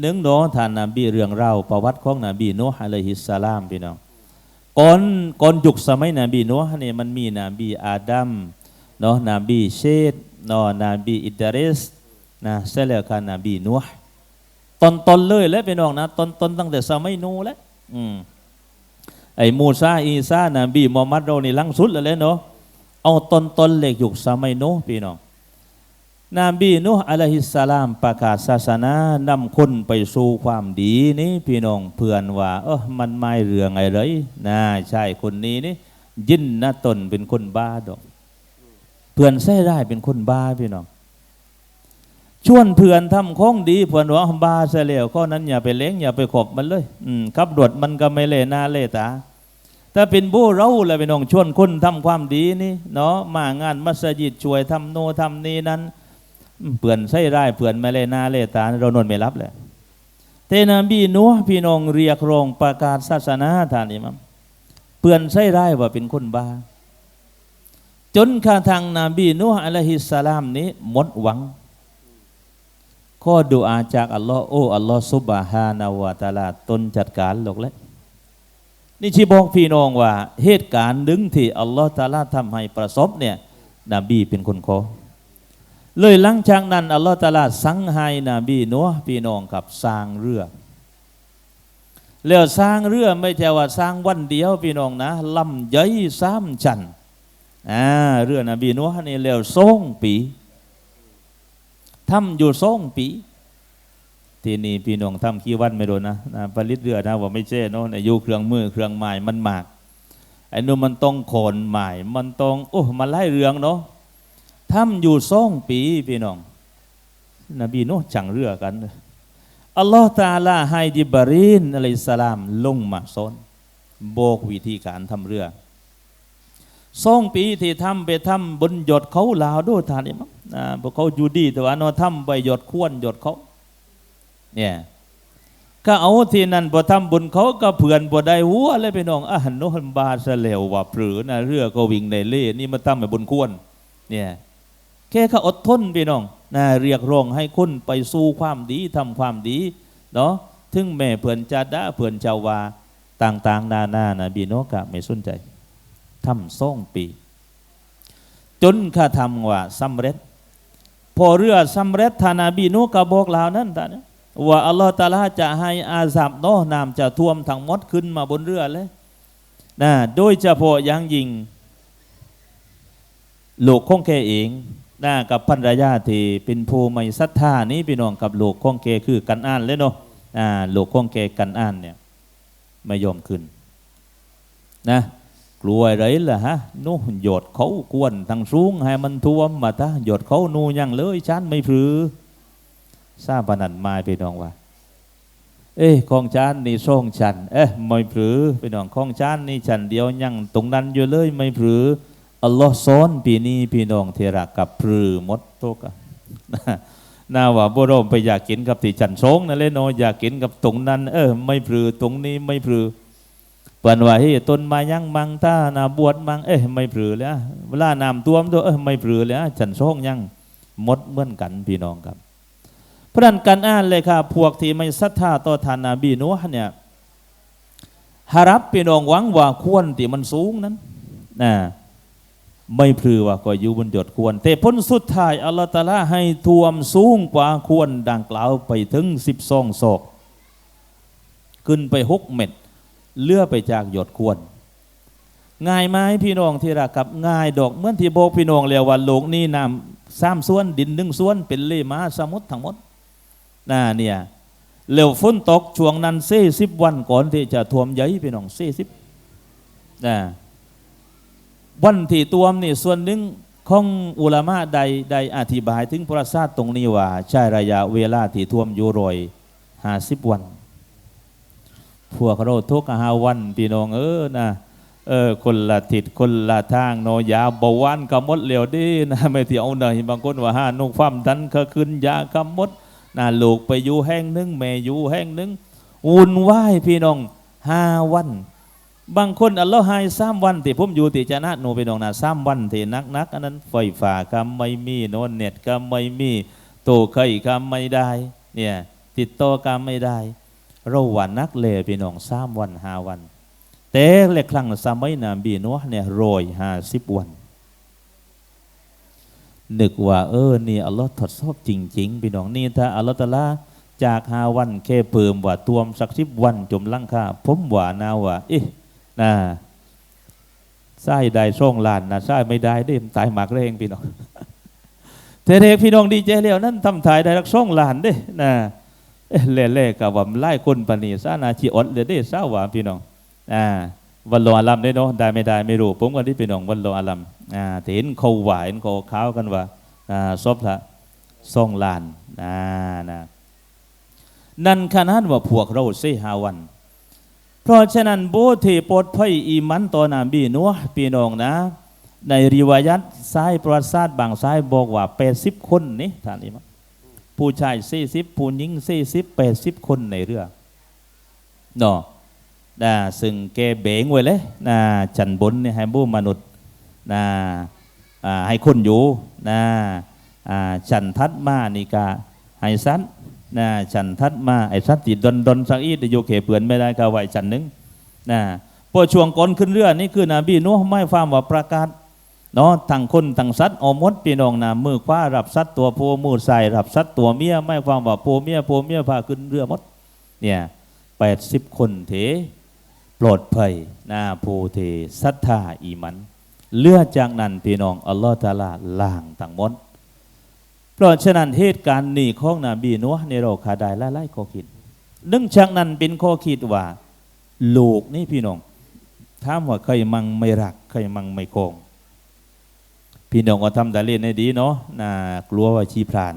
หนึ่งเนาะท่านนบีเรื่องเล่าประวัติของนบีนูฮ์อะลัยฮิสสลามพี่น้องก่อนก่อนยุคสมัยนบีนูฮ์เนี่ยมันมีนบีอาดัมเนาะนบีเชดเนาะนบีอิดริสนะเสร็จแล้วก็นบีนูฮ์ตอนตอนเลยแล้วพี่น้องนะตอนตอนตั้งแต่สมัยนูแล้วอืมไอ้มูซาอีซานบีมุฮัมมัดเรานี่ลังสุดแล้วแหละเนาะเอาตอนตอนเล็กยุคสมัยนูพี่น้อง นบีนุฮ์อะลัยฮิสสลามประกาศศาสนานำคนไปสู่ความดีนี่พี่น้องเพื่อนว่า เออมันไม่เรื่องไงเลยนะใช่คนนี้นี่ยินนะตนเป็นคนบ้าดอก เพื่อนใช้ได้เป็นคนบ้าพี่น้องชวนเพื่อนทำของดีเพื่อนว่าบ้าเสียแล้วข้อนั้นอย่าไปเล้งอย่าไปขบมันเลยอืมขับรถมันก็ไม่เล่หน้าเล่ตาถ้าเป็นบูเราแหละพี่น้องชวนคนทำความดีนี่เนาะมางานมัสยิดช่วยทำโนทำนี้นั้น เปื่อนใส่ได้เปื่อนม่เลนาเลตาเรานนไม่รับเลยเทนาบีนัวพี่น้องเรียกร้องประกาศศาสนาทานอิมัมเปื่อนใส่ได้ว่าเป็นคนบ้า จนข้าทางนาบีนัวอะลัยฮิสสลามนี้หมดหวังข้อดุอาจากอัลลอฮ์โอ้อัลลอฮ์ซุบฮานาวะตาลาตนจัดการหลกแล้วนี่ชีบอกพี่น้องว่า เหตุการณ์ดึงที่อัลลอฮ์ตาลาทำให้ประสบเนี่ยนบีเป็นคนขอ เลยหลังจากนั้นอัลลอฮฺตาลาสังให้นบีนัวพี่น้องกับสร้างเรือแล้วสร้างเรือไม่ใช่ว่าสร้างวันเดียวพี่น้องนะลำใหญ่สามจันอ่าเรือนบีนัวนี่แล้วสองปีทำอยู่สองปีทีนี้พี่น้องทำขี้วันไม่โดนนะนะผลิตเรือนะว่าไม่ใช่เนาะอายุเครื่องมือเครื่องหมายมันหมากไอ้นู่นมันต้องโขนหมายมันต้องโอ้มันไล่เรืองเนาะ ทำอยู่สองปีพี่น้อง นบีโนจังเรือกัน อัลลอฮฺตาลาให้ดิบารินอะลัยสลาม ลงมาสอนโบกวิธีการทำเรือสองปีที่ทำไปทำบนหยดเขาลาวด้วยทานนี่มั้งนะพวกเขาอยู่ดีแต่ว่านอทำไปหยดควนหยดเขาเนี่ยก็เอาที่นั่นพอทำบุญเขาก็เผื่อนบ่ได้หัวเลยพี่น้องอะโนนบาสเลวว่าปรือนะเรือก็วิ่งในเล่นี่มาทำไปบนควนเนี่ย แค่เขาอดทนพี่น้องนะเรียกร้องให้คุณไปสู้ความดีทำความดีเนาะถึงแม่เพื่อนจะด่าเพื่อนจะว่าต่าง ๆ นานานะบีโนกะไม่สนใจทำส่องปี จนข้าทำว่าสำเร็จ พอเรือสำเร็จทานาบีโนกะบอกลาวนั้นตาเนี่ยว่าอัลลอฮฺตาลาจะให้อาซับโนน้ำจะท่วมทั้งหมดขึ้นมาบนเรือเลยนะโดยเฉพาะอยังยิงลูกของแกเอง นะกับภรรยาที่เป็นผู้ไม่ศรัทธานี้พี่น้องกับลูกของแกคือกันอ่านเลยเนาะอ่าลูกของแกกันอ่านเนี่ยไม่ยอมขึ้นนะกลัวอะไรล่ะฮะนู่นหยดเขากวนทางสูงให้มันท่วมมาถ้าหยดเขานูยังเลยฉันไม่พือทราบปนันมาพี่น้องว่า เอ้ของชานนี่ส่งฉันเอ๊ะไม่พือพี่น้องของชานนี่ฉันเดียวยังตรงนั้นอยู่เลยไม่พือ อัลลอฮ์สอนปีนี้พี่น้องเทระกับพรือมดโตกะน่าว่าบุรมไปอยากกินกับที่จันทรงนั่นเลยเนาะอยากกินกับตรงนั้น เออ ไม่พรือตรงนี้ไม่พรือเปินว่าเฮ้ยต้นมายังมังท่านาบวชมังเอ้ยไม่พรือแล้วเวลาน้ำท่วมตัวเออไม่พรือแล้วจันทรงยังมดเหมือนกันพี่น้องครับเพราะนั้นการอ่านเลยครับพวกที่ไม่ศรัทธาต่อทานนาบีนัวเนี่ยฮารับพี่น้องหวังว่าควรที่มันสูงนั้นนะ ไม่พลือว่าก็อยู่บนยอดควร แต่พ้นสุดท้ายอัลลอฮฺตาลาให้ท่วมสูงกว่าควรดังกล่าวไปถึงสิบสองศอก ขึ้นไปหกเม็ดเลื่อไปจากยอดควร ง่ายไหมพี่น้องที่รักกับง่ายดอกเมื่อที่โบกพี่น้องเรียกว่าโลกนี้นำสามส่วนดินหนึ่งส่วนเป็นเลมาสมุทรทั้งหมดน่าเนี่ยเร็วฝนตกช่วงนั้นเซ่สิบวันก่อนที่จะท่วมใหญ่พี่น้องเซ่สิบนะ วันที่ตัวมนี่ส่วนหนึ่งของอุลามะใดใดอธิบายถึงประสาทตรงนี้ว่า ใช่ระยะเวลาที่ท่วมอยู่รอยห้าสิบวัน พวกเราทุกหาวันพี่น้องเออนะเออคนละทิศคนละทางโนยาบาวันกำมดเหลียวดีนะไม่ที่เอาหน่อยบางคนว่าห้านุกฟั่มทันก็ขึ้นยากำมดนะลูกไปอยู่แห้งนึงแม่อยู่แห้งนึงวุ่นวายพี่น้องห้าวัน บางคนอัลลอฮ์ให้สามวันที่ผมอยู่ที่จนะหนูไปนองนะสามวันที่นักนักอันนั้นไฟฟ้าก็ไม่มีโนนเน็ตก็ไม่มีโตไข่ก็ไม่ได้เนี่ยติดต่อกันไม่ได้ เราหวานนักเลยพี่น้องสามวันห้าวัน แต่เล็กครั้งสมัยนาบีนัวเนี่ยโรยห้าสิบวันนึกว่าเออนี่อัลลอฮ์ทดสอบจริงๆพี่น้องนี่ถ้าอัลลอฮ์ตะอาลาจากห้าวันแค่เพิ่มว่าตวมสักสิบวันจมลังค่าผมว่านาว่าเอ๊ะ นะไส้ได้ช่องลานนะไส้ไม่ได้ได้ตายหมากแรงพี่น้องเทเรกพี่น้องดีใจแล้วนั่นทำถ่ายได้รักช่องลานเด้นะเอ๊ะเล่กับว่าไล่คนปานนีซานาชีอดเลยเด้เศร้าว่าพี่น้องอ่าวันรออาลัมได้เนาะได้ไม่ได้ไม่รู้ผมก็ที่พี่น้องวันรออาลัมอ่าเห็นเขาหวายเห็นเขาข้าวกันว่าอ่าซบละซ่องลานอ่านะนั่นขนาดว่าพวกเราเสหาวัน เพราะฉะนั้นโบเทปลดภัยอีมันต่อนนบีนัวพี่น้องนะ ในริวายัตซ้ายประวัติศาสตร์บางซ้ายบอกว่า80คนนี่ท่านนี้มั้งผู้ชาย40ผู้หญิง40 80คนในเรือเนาะนะซึ่งแกเบงไว้เลยนะจันบนเนี่ยให้บูมนุษย์นะให้คนอยู่นะจันทัดมานี่กาให้สัน นะจันทัดมาไอ้สัตติดนดนสักอีดอยู่เขเปือนไม่ได้ก็ไว้จันหนึงนะพอช่วงก่อนขึ้นเรือนี่คือนาบีนัวไม่ฟังว่าประกาศเนาะทั้งคนทั้งสัตว์อมดพี่น้องนะมือคว้ารับสัตว์ตัวผู้มือใส่รับสัตว์ตัวเมียไม่ความว่าผู้เมียผู้เมียพาขึ้นเรือมดเนี่ยแปดสิบคนเถปลอดภัยนาผู้เทศรัทธาอีมัน เลือจากนั้นพี่น้องอัลลอฮฺตาลาล่างทั้งมด เพราะฉะนั้นเหตุการณ์นี้ของนบีนัวในเราขาดได้ไล่ข้อคิดเนื่องจากนั้นเป็นข้อคิดว่าลูกนี่พี่น้องถามว่าเคยมังไม่รักเคยมังไม่โกงพี่น้องก็ทำดาเล่นให้ดีเนาะนะกลัวว่าชีพราน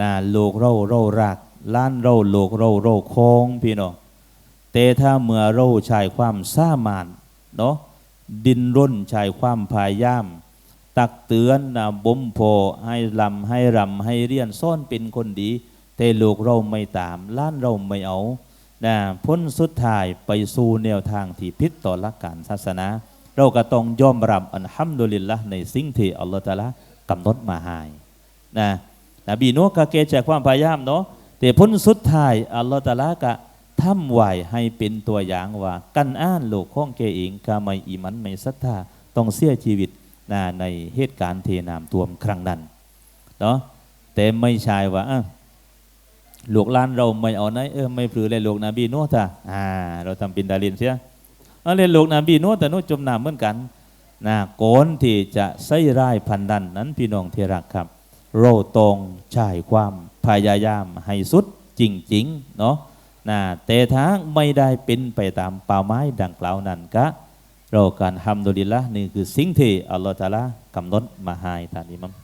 นะโลกเราเรารักล้านเราโลกเราเราคงพี่น้องแต่ถ้าเมื่อเราใช้ความสามารถเนาะดินร่นใช้ความพยายาม ตักเตือนนะบ่มโพให้ลำให้รำให้เรียนซ่อนเป็นคนดี แต่โลกเราไม่ตามล้านเราไม่เอานะพ้นสุดท้ายไปสู่แนวทางที่พิษต่อหลักการศาสนา เราก็ต้องยอมรับอันฮัมดุลิลละในสิ่งที่อัลลอฮฺตะอาลากำหนดมาให้นะนบีนัวก็เกจากความพยายามเนาะแต่พ้นสุดท้ายอัลลอฮฺตะอาลาก็ทำไหวให้เป็นตัวอย่างว่า กันอ่านโลกข้องเกเองกาไม่อีมันไม่ศรัทธาต้องเสียชีวิต นะในเหตุการณ์เทน้ำท่วมครั้งนั้นเนาะแต่ไม่ใช่ว่าลูกหลานเราไม่เอาไหนเออไม่ปลือเลยลูกนบีนัวท่าอ่าเราทำเป็นดาลินเสียเอาเรียลูกนบีนัวแต่นู้จมน้ำเหมือนกันนะก่อนที่จะใส่ร้ายพันดันนั้นพี่น้องที่รักครับ เราตรงใช้ความพยายามให้สุดจริงๆเนาะนะแต่ทางไม่ได้เป็นไปตามเป้าหมายดังกล่าวนั้นก็ เราการทำดุลิลละนี่คือสิ่งที่อัลลอฮฺตาลากำหนดมาให้ท่านอิมัม